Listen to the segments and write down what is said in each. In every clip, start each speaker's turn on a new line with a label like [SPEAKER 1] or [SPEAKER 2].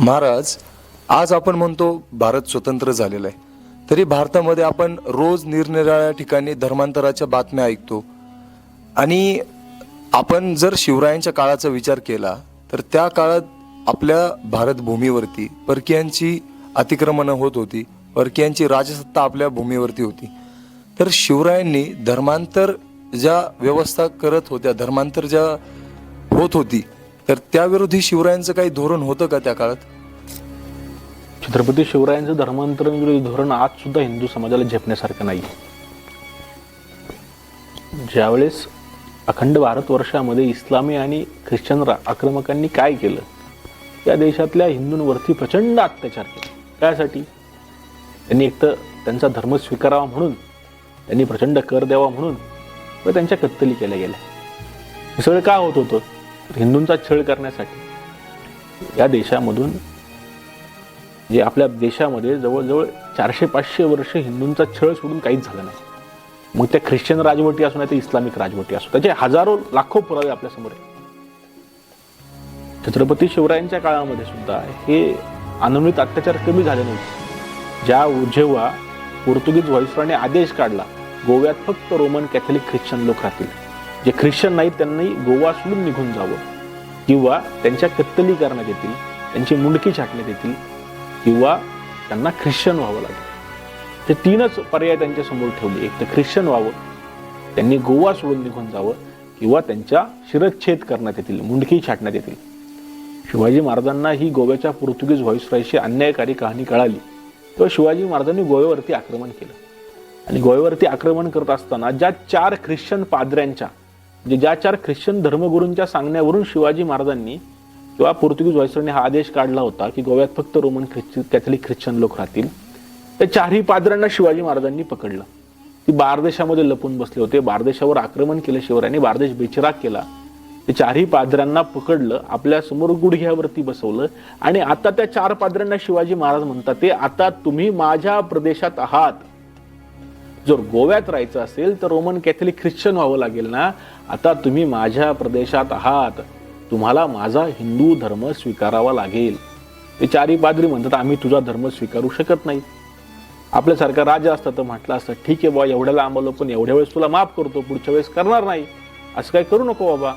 [SPEAKER 1] महाराज आज आपण म्हणतो भारत स्वतंत्र झालेला आहे. तरी भारतामध्ये आपण रोज निरनिराळ्या ठिकाणी धर्मांतराच्या बातम्या ऐकतो. आणि आपण जर शिवरायांच्या काळाचा विचार केला तर त्या काळात आपल्या भारत भूमीवरती परकीयांची अतिक्रमणं होत होती. परकीयांची राजसत्ता आपल्या भूमीवरती होती. तर शिवरायांनी धर्मांतर ज्या व्यवस्था करत होत्या धर्मांतर ज्या होत होती तर त्याविरोधी शिवरायांचं काही धोरण होतं का त्या काळात?
[SPEAKER 2] छत्रपती शिवरायांचं धर्मांतरण विरोधी धोरण आज सुद्धा हिंदू समाजाला झेपण्यासारखं नाही. ज्यावेळेस अखंड भारतवर्षामध्ये इस्लामी आणि ख्रिश्चन आक्रमकांनी काय केलं? या देशातल्या हिंदूंवरती प्रचंड अत्याचार केले. त्यासाठी त्यांनी एक तर त्यांचा धर्म स्वीकारावा म्हणून त्यांनी प्रचंड कर द्यावा म्हणून व त्यांच्या कत्तली केल्या गेल्या. हे सगळं का होत होतं? हिंदूंचा छळ करण्यासाठी. या देशामधून जे आपल्या देशामध्ये जवळजवळ चारशे पाचशे वर्ष हिंदूंचा छळ सोडून काहीच झालं नाही. मग त्या ख्रिश्चन राजवटी असू नाही तर इस्लामिक राजवटी असो त्याचे हजारो लाखो पुरावे आपल्यासमोर आहेत. छत्रपती शिवरायांच्या काळामध्ये सुद्धा हे अनुमित अत्याचार कमी झाले नव्हते. ज्या जेव्हा पोर्तुगीज व्हॉइसराने आदेश काढला गोव्यात फक्त रोमन कॅथलिक ख्रिश्चन लोक राहतील. जे ख्रिश्चन नाहीत त्यांनी गोवा सोडून निघून जावं. किंवा त्यांच्या कत्तली करण्यात येतील त्यांची मुंडकी छाटण्यात येतील किंवा त्यांना ख्रिश्चन व्हावं लागेल. ते तीनच पर्याय त्यांच्यासमोर ठेवले. एक तर ख्रिश्चन व्हावं त्यांनी गोवा सोडून निघून जावं किंवा त्यांच्या शिरच्छेद करण्यात येतील मुंडकी छाटण्यात येतील. शिवाजी महाराजांना ही गोव्याच्या पोर्तुगीज व्हॉइसरायची अन्यायकारी कहाणी कळाली. तेव्हा शिवाजी महाराजांनी गोव्यावरती आक्रमण केलं. आणि गोव्यावरती आक्रमण करत असताना ज्या चार ख्रिश्चन पाद्र्यांच्या म्हणजे ज्या चार ख्रिश्चन धर्मगुरूंच्या सांगण्यावरून शिवाजी महाराजांनी किंवा पोर्तुगीज व्हॉइसरॉयने हा आदेश काढला होता की गोव्यात फक्त रोमन ख्रिश्चन कॅथलिक ख्रिश्चन लोक राहतील. त्या चारही पादरांना शिवाजी महाराजांनी पकडलं. ती बारदेशामध्ये लपून बसले होते. बारदेशावर आक्रमण केलं शिवरायांनी बारदेश बेचिराग केला. ते चारही पादरांना पकडलं आपल्यासमोर गुडघ्यावरती बसवलं आणि आता त्या चार पादरांना शिवाजी महाराज म्हणतात ते आता तुम्ही माझ्या प्रदेशात आहात. जर गोव्यात राहायचं असेल तर रोमन कॅथलिक ख्रिश्चन व्हावं लागेल ना? आता तुम्ही माझ्या प्रदेशात आहात. तुम्हाला माझा हिंदू धर्म स्वीकारावा लागेल. ते चारी पादरी म्हणतात आम्ही तुझा धर्म स्वीकारू शकत नाही. आपल्यासारखा राजा असता तर म्हटलं असतं ठीक आहे बाबा एवढ्या आंबवलं पण एवढ्या वेळेस तुला माफ करतो पुढच्या वेळेस करणार नाही. असं काय करू नको बाबा.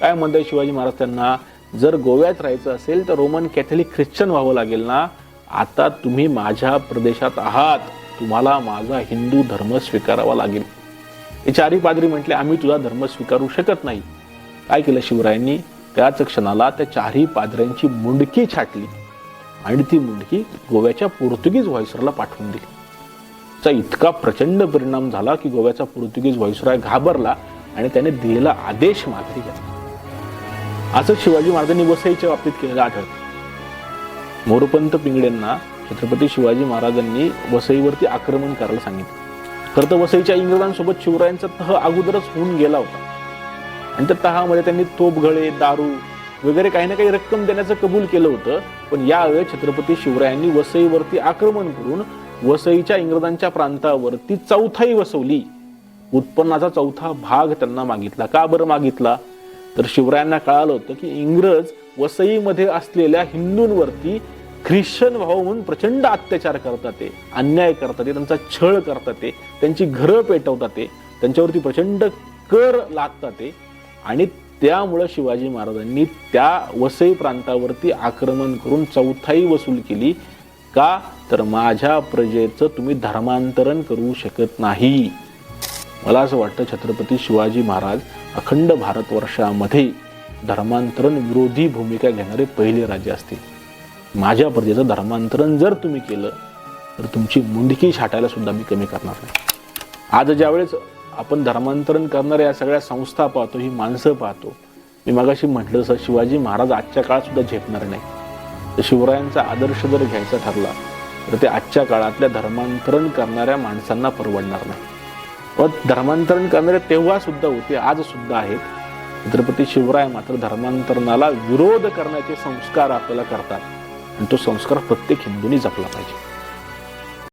[SPEAKER 2] काय म्हणताय शिवाजी महाराज त्यांना जर गोव्यात राहायचं असेल तर रोमन कॅथलिक ख्रिश्चन व्हावं लागेल ना? आता तुम्ही माझ्या प्रदेशात आहात. तुम्हाला माझा हिंदू धर्म स्वीकारावा लागेल. हे चारी पादरी म्हटले आम्ही तुझा धर्म स्वीकारू शकत नाही. काय केलं शिवरायांनी? त्याच क्षणाला त्या चारही पादऱ्यांची मुंडकी छाटली आणि ती मुंडकी गोव्याच्या पोर्तुगीज व्हॉइसरला पाठवून दिली. चा इतका प्रचंड परिणाम झाला की गोव्याचा पोर्तुगीज व्हॉइसराय घाबरला आणि त्याने दिलेला आदेश मागे घेतला. असं शिवाजी महाराजांनी वसईच्या बाबतीत केलेलं आढळत. मोरपंत पिंगडेंना छत्रपती शिवाजी महाराजांनी वसईवरती आक्रमण करायला सांगितलं. खरं तर वसईच्या इंग्रजांसोबत शिवरायांचा तह अगोदरच होऊन गेला होता. आणि त्या तहामध्ये त्यांनी तोपघळे दारू वगैरे काही ना काही रक्कम देण्याचं कबूल केलं होतं. पण यावेळी छत्रपती शिवरायांनी वसईवरती आक्रमण करून वसईच्या इंग्रजांच्या प्रांतावरती चौथाई वसवली. उत्पन्नाचा चौथा भाग त्यांना मागितला. का बरं मागितला? तर शिवरायांना कळालं होतं की इंग्रज वसईमध्ये असलेल्या हिंदूंवरती ख्रिश्चन व्हावं म्हणून प्रचंड अत्याचार करतात ते अन्याय करतात ते त्यांचा छळ करतात ते त्यांची घरं पेटवतात ते त्यांच्यावरती प्रचंड कर लादतात ते. आणि त्यामुळं शिवाजी महाराजांनी त्या वसई प्रांतावरती आक्रमण करून चौथाई वसूल केली. का? तर माझ्या प्रजेचं तुम्ही धर्मांतरण करू शकत नाही. मला असं वाटतं छत्रपती शिवाजी महाराज अखंड भारतवर्षामध्ये धर्मांतरण विरोधी भूमिका घेणारे पहिले राज्य असतील. माझ्या प्रजेचं धर्मांतरण जर तुम्ही केलं तर तुमची मुंडकी छाटायला सुद्धा मी कमी करणार नाही. आज ज्यावेळेस आपण धर्मांतरण करणाऱ्या या सगळ्या संस्था पाहतो ही माणसं पाहतो. मी मागाशी म्हटलं तसं शिवाजी महाराज आजच्या काळात सुद्धा झेपणार नाही तर शिवरायांचा आदर्श जर घ्यायचा ठरला तर ते आजच्या काळातल्या धर्मांतरण करणाऱ्या माणसांना परवडणार नाही. व धर्मांतरण करणारे तेव्हा सुद्धा होते आज सुद्धा आहेत. छत्रपती शिवराय मात्र धर्मांतरणाला विरोध करण्याचे संस्कार आपल्याला करतात. आणि तो संस्कार प्रत्येक हिंदूंनी जपला पाहिजे.